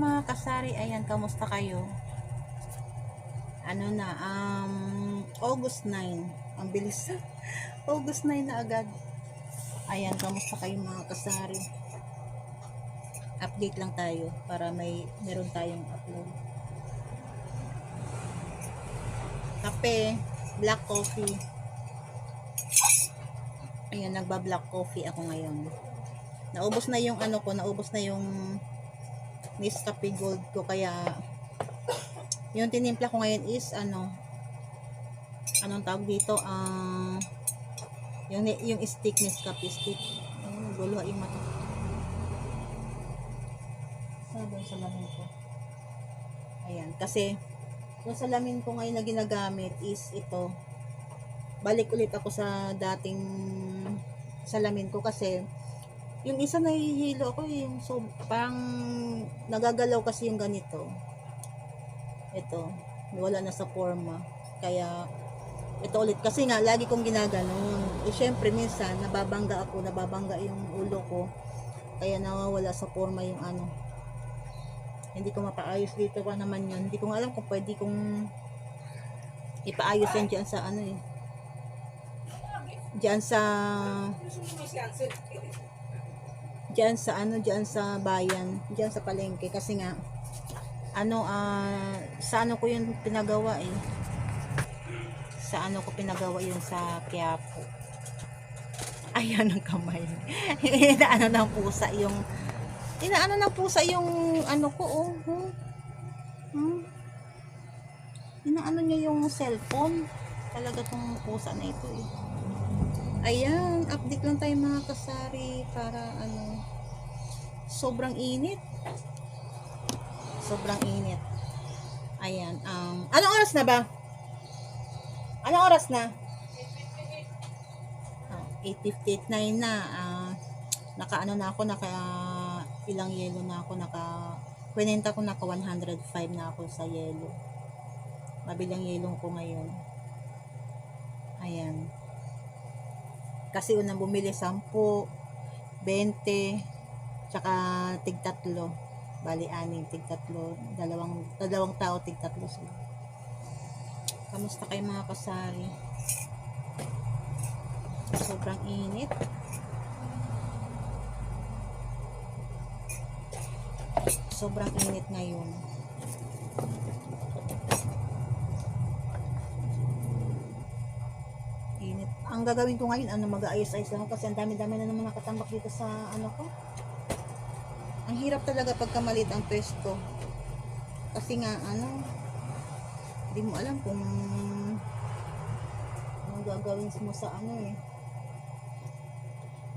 mga kasari, ayan, kamusta kayo? Ano na, um, August 9. Ang bilis. August 9 na agad. Ayan, kamusta kayo mga kasari? Update lang tayo para may meron tayong upload. Kape, black coffee. Ayan, nagba-black coffee ako ngayon. Naubos na yung ano ko, naubos na yung Nescafe Gold ko kaya yung tinimpla ko ngayon is ano anong tawag dito ah yung yung stick Nescafe stick. Ayun gulo yung mata sabi sa lamin ko? Ayan kasi yung salamin ko ngayon na ginagamit is ito. Balik ulit ako sa dating salamin ko kasi yung isa nahihilo ako eh, yung so parang nagagalaw kasi yung ganito. Ito wala na sa forma. Kaya ito ulit. Kasi nga lagi kong ginaganon. Eh syempre minsan nababangga ako nababangga yung ulo ko. Kaya nawawala sa forma yung ano. Hindi ko mapaayos dito pa naman yun. Hindi ko alam kung pwede kong ipaayos yan dyan sa ano eh. Dyan sa dyan sa ano dyan sa bayan dyan sa palengke. Kasi nga ano ah sa ano ko yun pinagawa eh. Sa ano ko pinagawa yun sa Quiapo. Ayan ang kamay? Inaano ng pusa yung inaano ng pusa yung ano ko oh hmm? Hmm? inaano niya yung cellphone? Talaga tong pusa na ito eh Ayan, update lang tayo mga kasari para ano, sobrang init. Sobrang init. Ayan, um, anong oras na ba? Anong oras na? Oh, 8.58 na. Ah, naka ano na ako, naka ilang yelo na ako, naka kwenta ko naka 105 na ako sa yelo. Mabilang yelong ko ngayon. Ayan. Kasi unang bumili 10, 20, tsaka tig tatlo. Bali, aning tig tatlo. Dalawang, dalawang tao tig tatlo sila. Kamusta kayo mga kasari? Sobrang init. Sobrang init ngayon. Ang gagawin ko ngayon, ano, mag-aayos-ayos lang kasi ang dami-dami na naman nakatambak dito sa ano ko. Ang hirap talaga pagka maliit ang pwesto. Kasi nga, ano, hindi mo alam kung anong gagawin mo sa ano eh.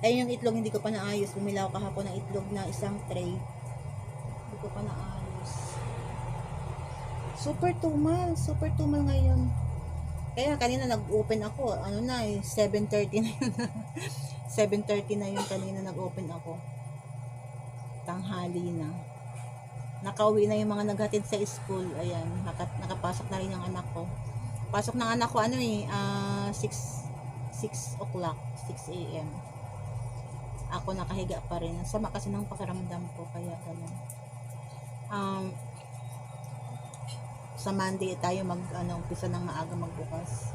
Ayun yung itlog, hindi ko pa naayos. Bumila kahapon ng itlog na isang tray. Hindi ko pa naayos. Super tumal. Super tumal ngayon. Kaya kanina nag-open ako, ano na eh, 7.30 na yun. 7.30 na yun kanina nag-open ako. Tanghali na. Nakauwi na yung mga naghatid sa school. Ayan, naka, nakapasok na rin ang anak ko. Pasok ng anak ko, ano eh, ah, 6, 6 o'clock, 6 a.m. Ako nakahiga pa rin. Sama kasi ng pakiramdam ko, kaya ganun. Um, sa Monday tayo mag ano umpisa ng maaga magbukas.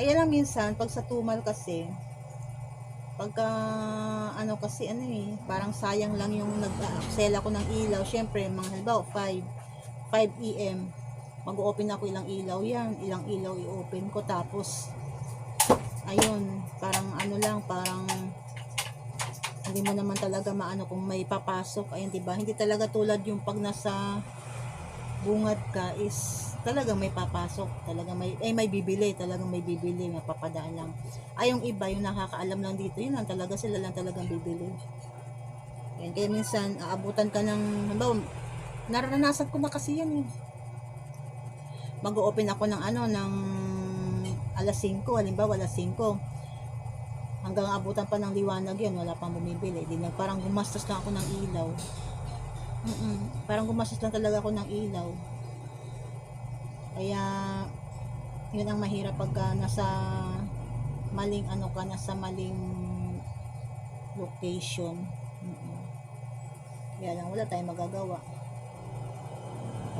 Kaya lang minsan pag sa tumal kasi pagka ano kasi ano eh parang sayang lang yung nag-sell ako ng ilaw. Syempre mga halimbawa 5 5 EM mag-open ako ilang ilaw yan, ilang ilaw i-open ko tapos ayun, parang ano lang, parang hindi mo naman talaga maano kung may papasok, ayun 'di ba? Hindi talaga tulad yung pag nasa bungad ka is talagang may papasok, talagang may eh may bibili, talagang may bibili, mapapadaan lang. Ay yung iba yung nakakaalam lang dito, yun lang talaga sila lang talagang bibili. Yan, kaya minsan aabutan ka ng halimbawa, naranasan ko na kasi yan eh. Mag-open ako ng ano ng alas 5, halimbawa alas 5. Hanggang abutan pa ng liwanag yun, wala pang bumibili. Di na, parang gumastos lang ako ng ilaw. Mm-mm. Parang gumastos lang talaga ako ng ilaw. Kaya, yun ang mahirap pagka nasa maling ano ka, nasa maling location. Mm-mm. Kaya lang, wala tayong magagawa.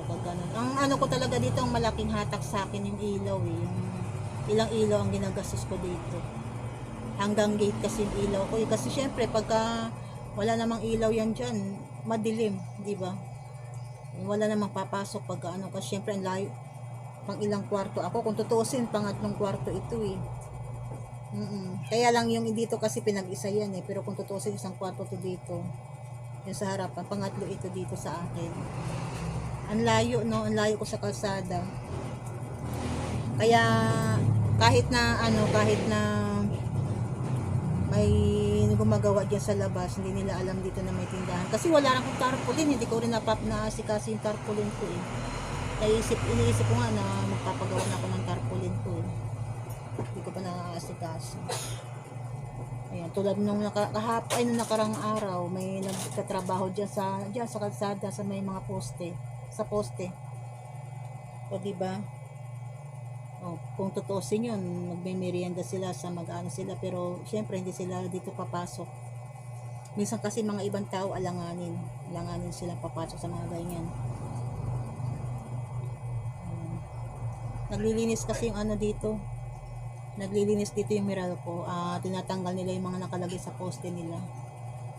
pag ganun. Ang ano ko talaga dito, ang malaking hatak sa akin yung ilaw eh. Yung ilang ilaw ang ginagastos ko dito. Hanggang gate kasi yung ilaw ko. eh. Kasi syempre, pagka wala namang ilaw yan dyan, madilim, di ba? Wala namang papasok pag ano, kasi syempre ang layo, pang ilang kwarto ako. Kung tutuusin, pangatlong kwarto ito eh. Mm Kaya lang yung dito kasi pinag-isa yan eh. Pero kung tutuusin, isang kwarto to dito. Yung sa harapan, pangatlo ito dito sa akin. Ang layo, no? Ang layo ko sa kalsada. Kaya, kahit na, ano, kahit na may gumagawa dyan sa labas, hindi nila alam dito na may tindahan. Kasi wala rin akong tarpaulin, hindi ko rin napap naasikaso yung tarpaulin ko eh. Kaya isip, iniisip ko nga na magpapagawa na ako ng tarpaulin ko eh. Hindi ko pa naaasikaso. Ayan, tulad nung naka, kahap, ay nung nakarang araw, may nagtatrabaho dyan sa, dyan sa kalsada, sa may mga poste, sa poste. O, di ba? O, kung tutuusin yun, magme-merienda sila sa mag-ano sila, pero syempre hindi sila dito papasok. Minsan kasi mga ibang tao alanganin, alanganin sila papasok sa mga ganyan. Ayan. Naglilinis kasi yung ano dito, naglilinis dito yung Meralco, ah tinatanggal nila yung mga nakalagay sa poste nila.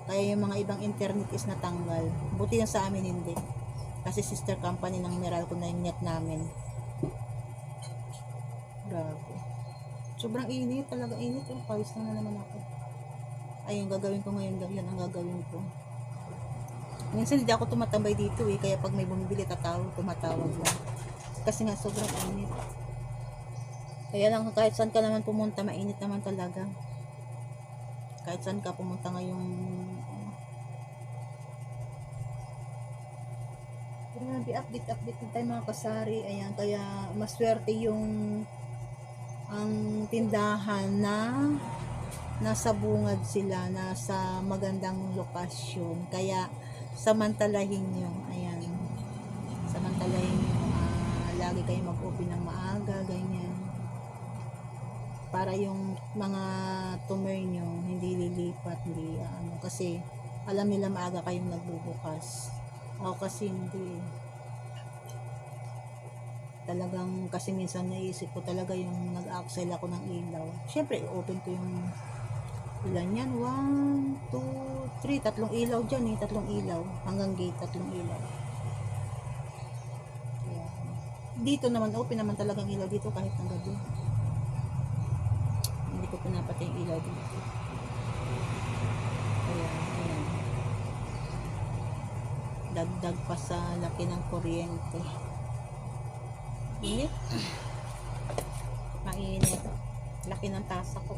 Kaya yung mga ibang internet is natanggal. Buti yan sa amin hindi. Kasi sister company ng Meralco na yung net namin. Grabe. Sobrang init, talaga init. Oh. Pawis na, na naman ako. Ayun, gagawin ko ngayon. Yan ang gagawin ko. Minsan hindi ako tumatambay dito eh. Kaya pag may bumibili, tatawag, tumatawag lang. Kasi nga sobrang init. Kaya lang kahit saan ka naman pumunta, mainit naman talaga. Kahit saan ka pumunta ngayong Grabe, update, update na tayo mga kasari. Ayan, kaya maswerte yung ang tindahan na nasa bungad sila, nasa magandang lokasyon. Kaya samantalahin nyo. Ayan. Samantalahin nyo. ah, lagi kayo mag-open ng maaga, ganyan. Para yung mga tumer nyo, hindi lilipat, hindi ano. Kasi alam nila maaga kayong nagbubukas. Ako kasi hindi. Talagang kasi minsan naisip ko talaga yung nag-axel ako ng ilaw. Siyempre, open ko yung ilan yan? 1, 2, 3. Tatlong ilaw dyan eh. Tatlong ilaw. Hanggang gate, tatlong ilaw. Ayan. Dito naman, open naman talagang ilaw dito kahit ng gabi. Hindi ko pinapatay yung ilaw dito. Ayan, ayan dagdag pa sa laki ng kuryente. Init. Mainit. Laki ng tasa ko.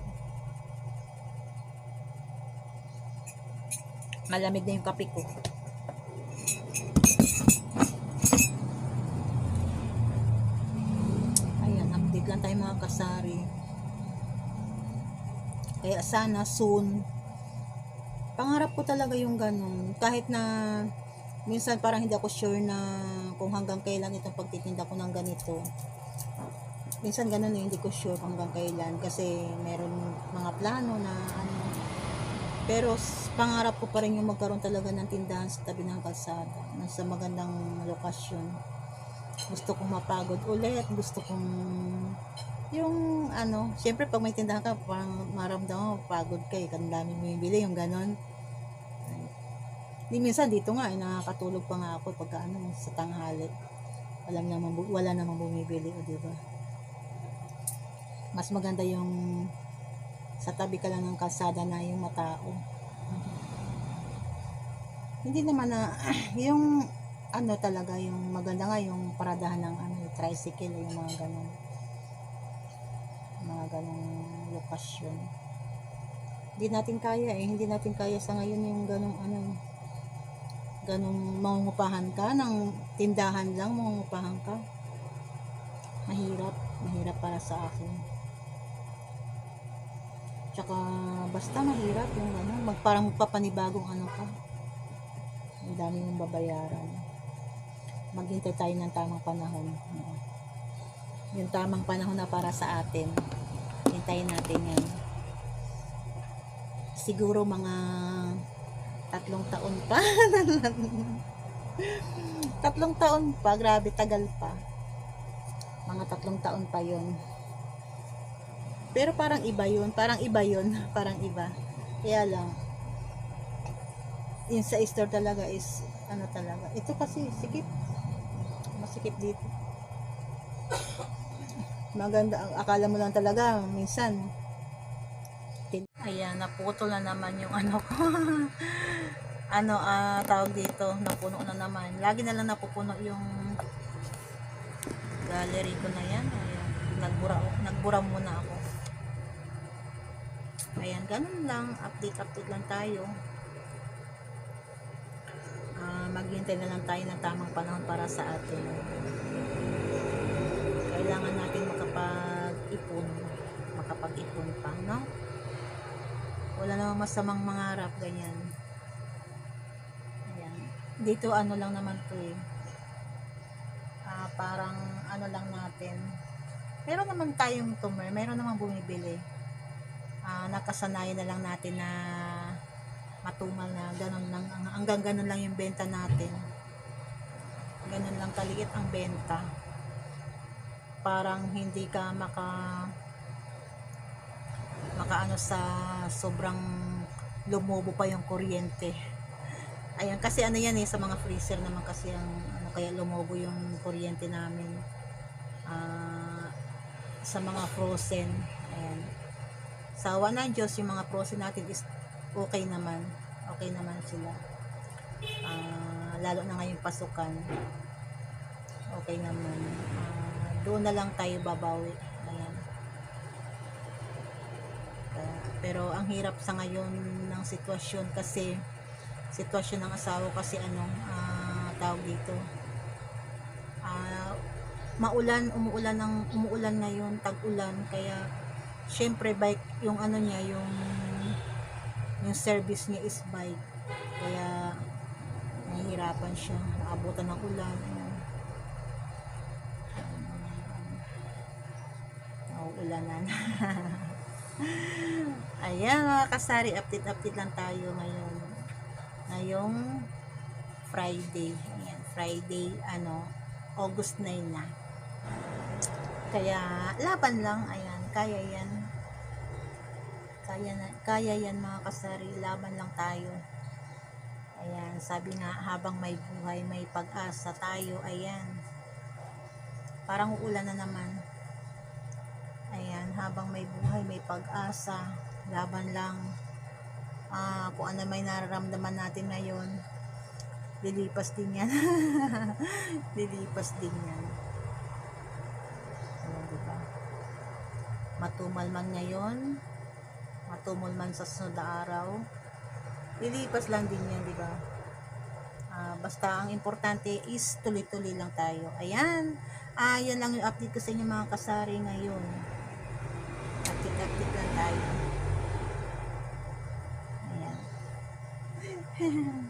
Malamig na yung kape ko. Ayan, update lang tayo mga kasari. Kaya sana soon pangarap ko talaga yung ganun. Kahit na minsan parang hindi ako sure na kung hanggang kailan itong pagtitinda ko ng ganito. Minsan ganun eh, hindi ko sure kung hanggang kailan kasi meron mga plano na ano. Pero pangarap ko pa rin yung magkaroon talaga ng tindahan sa tabi ng kalsada, nasa magandang lokasyon. Gusto kong mapagod ulit, gusto kong yung ano, syempre pag may tindahan ka, parang maramdaman mo, pagod ka eh, kang dami mo bili, yung ganon. Di minsan dito nga, eh, nakakatulog pa nga ako pagka ano, sa tanghali. Alam naman, wala namang bumibili, o di ba? Mas maganda yung sa tabi ka lang ng kalsada na yung matao. Hindi naman na, yung ano talaga, yung maganda nga yung paradahan ng ano, tricycle, yung mga ganon. Mga ganong lokasyon. Hindi natin kaya eh, hindi natin kaya sa ngayon yung ganong ano, ganong mangungupahan ka ng tindahan lang mangungupahan ka. Mahirap mahirap para sa akin. Tsaka basta mahirap yung ano mag, parang magpapanibagong ano ka. Ang dami mong babayaran. Maghintay tayo ng tamang panahon. Yung tamang panahon na para sa atin. Hintayin natin yan. Siguro mga tatlong taon pa Tatlong taon pa, grabe, tagal pa. Mga tatlong taon pa yon. Pero parang iba yun, parang iba yun, parang iba. Kaya lang, yun sa store talaga is, ano talaga. Ito kasi, sikip. Masikip dito. Maganda, ang akala mo lang talaga, minsan. Tin- Ayan, naputol na naman yung ano ko. ano, ah, tawag dito, napuno na naman. Lagi na lang napupuno yung gallery ko na yan. Ayan, nagbura, nagbura muna ako. Ayan, ganun lang. Update, update lang tayo. Ah, maghintay na lang tayo ng tamang panahon para sa atin. Kailangan natin makapag-ipon. Makapag-ipon pa, no? Wala namang masamang mangarap, ganyan. Ayan. Dito ano lang naman to eh. Ah, parang ano lang natin. Meron naman tayong tumor, meron namang bumibili. Ah, nakasanayan na lang natin na matumal na ganun lang ang- hanggang ganun lang yung benta natin. Ganun lang kaliit ang benta. Parang hindi ka maka makaano sa sobrang lumobo pa yung kuryente. Ayan, kasi ano yan eh, sa mga freezer naman kasi ang ano, kaya lumobo yung kuryente namin. Ah, sa mga frozen. Ayan. Sa awa ng Diyos, yung mga frozen natin is okay naman. Okay naman sila. Ah, lalo na ngayong pasukan. Okay naman. Ah, doon na lang tayo babawi. Ayan. Kaya- pero ang hirap sa ngayon ng sitwasyon kasi sitwasyon ng asawa kasi ano ah, tawag dito. Ah, maulan umuulan ng umuulan ngayon tag-ulan. Kaya syempre bike yung ano niya yung yung service niya is bike. Kaya nahihirapan siya naabutan ng ulan. Ayan. nauulanan ayan mga kasari update update lang tayo ngayon. Ngayong Friday. Ayan, Friday ano August 9 na. Kaya laban lang. Ayan kaya yan. Kaya, na, kaya yan mga kasari. Laban lang tayo. Ayan sabi nga habang may buhay may pag-asa tayo. Ayan. Parang uulan na naman habang may buhay may pag-asa laban lang. Ah kung ano may nararamdaman natin ngayon lilipas din yan. Lilipas din yan. Ayan diba matumal man ngayon matumol man sa sunod na araw lilipas lang din yan di ba? Ah, basta ang importante is tuloy-tuloy lang tayo. Ayan. Ah yan lang yung update ko sa inyo mga kasari ngayon ayan